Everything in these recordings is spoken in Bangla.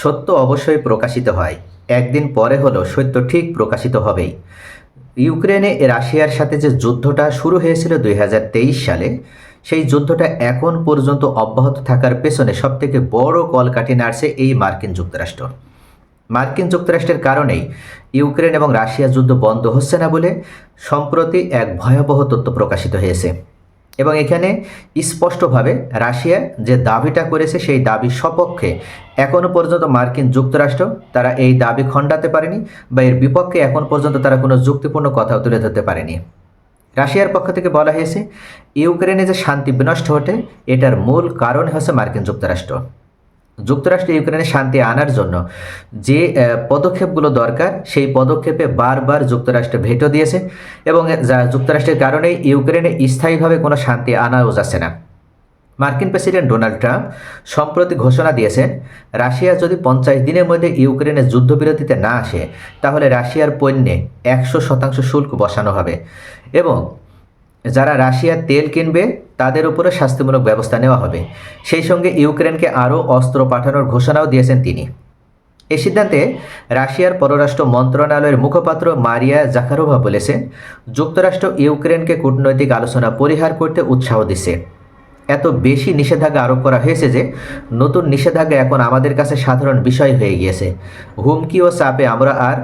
সত্য অবশ্যই প্রকাশিত হয়। একদিন পরে হলো সত্য ঠিক প্রকাশিত হবেই। ইউক্রেনে রাশিয়ার সাথে যে যুদ্ধটা শুরু হয়েছিল দুই হাজার তেইশ সালে, সেই যুদ্ধটা এখন পর্যন্ত অব্যাহত থাকার পেছনে সবথেকে বড় কলকাঠি নাড়ছে এই মার্কিন যুক্তরাষ্ট্র। মার্কিন যুক্তরাষ্ট্রের কারণেই ইউক্রেন এবং রাশিয়া যুদ্ধ বন্ধ হচ্ছে না বলে সম্প্রতি এক ভয়াবহ তথ্য প্রকাশিত হয়েছে। এবং এখানে স্পষ্টভাবে রাশিয়া যে দাবিটা করেছে সেই দাবির সপক্ষে এখনও পর্যন্ত মার্কিন যুক্তরাষ্ট্র তারা এই দাবি খণ্ডাতে পারেনি বা এর বিপক্ষে এখন পর্যন্ত তারা কোনো যুক্তিপূর্ণ কথা তুলে ধরতে পারেনি। রাশিয়ার পক্ষ থেকে বলা হয়েছে, ইউক্রেনে যে শান্তি বিনষ্ট হতে এটার মূল কারণ হচ্ছে মার্কিন যুক্তরাষ্ট্র। যুক্তরাষ্ট্র ইউক্রেনে শান্তি আনার জন্য যে পদক্ষেপগুলো দরকার, সেই পদক্ষেপে বারবার যুক্তরাষ্ট্র ভেটো দিয়েছে এবং যা যুক্তরাষ্ট্রের কারণে ইউক্রেনে স্থায়ীভাবে কোনো শান্তি আনাও যাচ্ছে না। মার্কিন প্রেসিডেন্ট ডোনাল্ড ট্রাম্প সম্প্রতি ঘোষণা দিয়েছেন, রাশিয়া যদি পঞ্চাশ দিনের মধ্যে ইউক্রেনের যুদ্ধবিরতিতে না আসে, তাহলে রাশিয়ার পণ্যে একশো শতাংশ শুল্ক বসানো হবে। এবং যারা রাশিয়ার তেল কিনবে তাদের উপরে শাস্তিমূলক ব্যবস্থা নেওয়া হবে। সেই সঙ্গে ইউক্রেনকে আরও অস্ত্র পাঠানোর ঘোষণাও দিয়েছেন তিনি। এ সিদ্ধান্তে রাশিয়ার পররাষ্ট্র মন্ত্রণালয়ের মুখপাত্র মারিয়া জাকারোভা বলেছেন, যুক্তরাষ্ট্র ইউক্রেনকে কূটনৈতিক আলোচনা পরিহার করতে উৎসাহ দিছে। এত বেশি নিষেধাজ্ঞা আরোপ করা হয়েছে যে, নতুন নিষেধাজ্ঞা এখন আমাদের কাছে সাধারণ বিষয় হয়ে গিয়েছে। হুমকি ও চাপে আমরা আর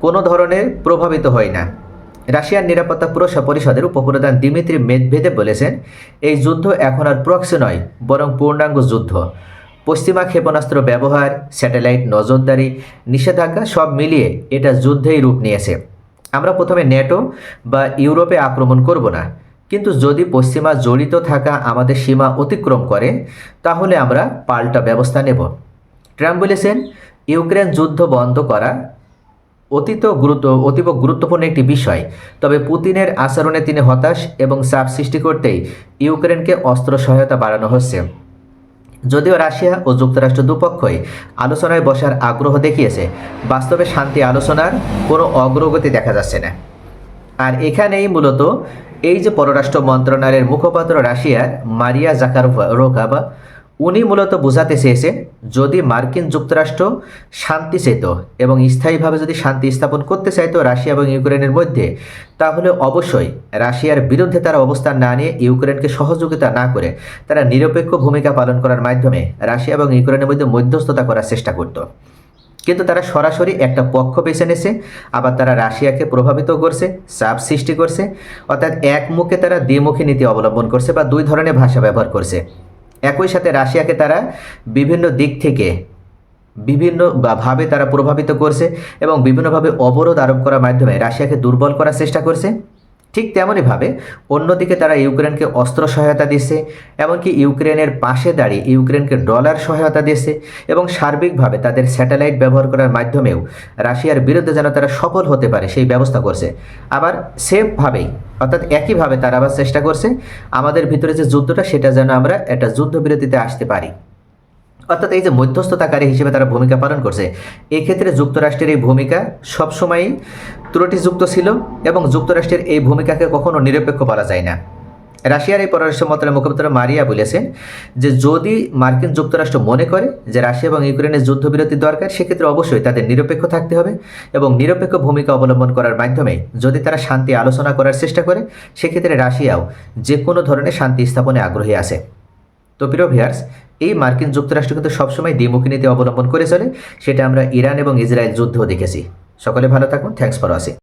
কোনো ধরনের প্রভাবিত হই না। রাশিয়ার নিরাপত্তা পুরস্কার পরিষদের উপপ্রধান দিমিত্রি মেদভেদে বলেছেন, এই যুদ্ধ এখন আর প্রক্সি নয়, বরং পূর্ণাঙ্গ যুদ্ধ। পশ্চিমা ক্ষেপণাস্ত্র ব্যবহার, স্যাটেলাইট নজরদারি, নিষেধাজ্ঞা সব মিলিয়ে এটা যুদ্ধেই রূপ নিয়েছে। আমরা প্রথমে নেটো বা ইউরোপে আক্রমণ করব না, কিন্তু যদি পশ্চিমা জড়িত থাকা আমাদের সীমা অতিক্রম করে, তাহলে আমরা পাল্টা ব্যবস্থা নেব। ট্রাম্প বলেছেন, ইউক্রেন যুদ্ধ বন্ধ করা অতীত গুরুত্ব, অতীব গুরুত্বপূর্ণ একটি বিষয়। তবে পুতিনের আচরণে তিনি হতাশ এবং চাপ সৃষ্টি করতেই ইউক্রেনকে অস্ত্র সহায়তা বাড়ানো হচ্ছে। যদিও রাশিয়া ও যুক্তরাষ্ট্র দুপক্ষই আলোচনায় বসার আগ্রহ দেখিয়েছে, বাস্তবে শান্তি আলোচনার কোনো অগ্রগতি দেখা যাচ্ছে না। আর এখানেই মূলত এই যে পররাষ্ট্র মন্ত্রণালয়ের মুখপাত্র রাশিয়ার মারিয়া জাকার জাকারোভা উনি মূলত বোঝাতে চেয়েছেন, যদি মার্কিন যুক্তরাষ্ট্র শান্তি চেত এবং স্থায়ীভাবে যদি শান্তি স্থাপন করতে চাইতো রাশিয়া এবং ইউক্রেনের মধ্যে, তাহলে অবশ্যই রাশিয়ার বিরুদ্ধে তারা অবস্থান না নিয়ে ইউক্রেনকে সহযোগিতা না করে তারা নিরপেক্ষ ভূমিকা পালন করার মাধ্যমে রাশিয়া এবং ইউক্রেনের মধ্যে মধ্যস্থতা করার চেষ্টা করত। কিন্তু তারা সরাসরি একটা পক্ষ বেছে নিয়েছে, আবার তারা রাশিয়াকে প্রভাবিত করছে, চাপ সৃষ্টি করছে, অর্থাৎ এক মুখে তারা দ্বিমুখী নীতি অবলম্বন করছে বা দুই ধরনের ভাষা ব্যবহার করছে। একই সাথে রাশিয়াকে তারা বিভিন্ন দিক থেকে বিভিন্ন ভাবে তারা প্রভাবিত করছে এবং বিভিন্নভাবে অবরোধ আরোপ করার মাধ্যমে রাশিয়াকে দুর্বল করার চেষ্টা করছে। ঠিক তেমনইভাবে অন্যদিকে তারা ইউক্রেনকে অস্ত্র সহায়তা দিচ্ছে এমনকি ইউক্রেনের পাশে দাঁড়িয়ে ইউক্রেনকে ডলার সহায়তা দিচ্ছে এবং সার্বিকভাবে তাদের স্যাটেলাইট ব্যবহার করার মাধ্যমেও রাশিয়ার বিরুদ্ধে যেন তারা সফল হতে পারে সেই ব্যবস্থা করছে। আবার সেমভাবেই অর্থাৎ একইভাবে তারা আবার চেষ্টা করছে, আমাদের ভিতরে যে যুদ্ধটা সেটা যেন আমরা একটা যুদ্ধবিরতিতে আসতে পারি। অর্থাৎ এই যে মধ্যস্থতাকারী হিসেবে তারা ভূমিকা পালন করছে, এক্ষেত্রে যুক্তরাষ্ট্রের এই ভূমিকা সবসময়ই ত্রুটিযুক্ত ছিল এবং যুক্তরাষ্ট্রের এই ভূমিকাকে কখনো নিরপেক্ষ বলা যায় না। রাশিয়ার এই পররাষ্ট্র মন্ত্রণালয়ের মুখপাত্র মারিয়া বলেছেন যে যদি মার্কিন যুক্তরাষ্ট্র মনে করে যে রাশিয়া এবং ইউক্রেনের যুদ্ধবিরতি দরকার, সেক্ষেত্রে অবশ্যই তাদের নিরপেক্ষ থাকতে হবে এবং নিরপেক্ষ ভূমিকা অবলম্বন করার মাধ্যমে যদি তারা শান্তি আলোচনা করার চেষ্টা করে, সেক্ষেত্রে রাশিয়াও যে কোনো ধরনের শান্তি স্থাপনে আগ্রহী আছে। তো প্রিয় ভিয়ার্স এই মার্কিন যুক্তরাষ্ট্র কিন্তু সবসময় দ্বিমুখী নীতি অবলম্বন করে চলে, সেটা আমরা ইরান এবং ইসরায়েল যুদ্ধেও দেখেছি। সকলে ভালো থাকুন থ্যাংকস ফর ওয়াচিং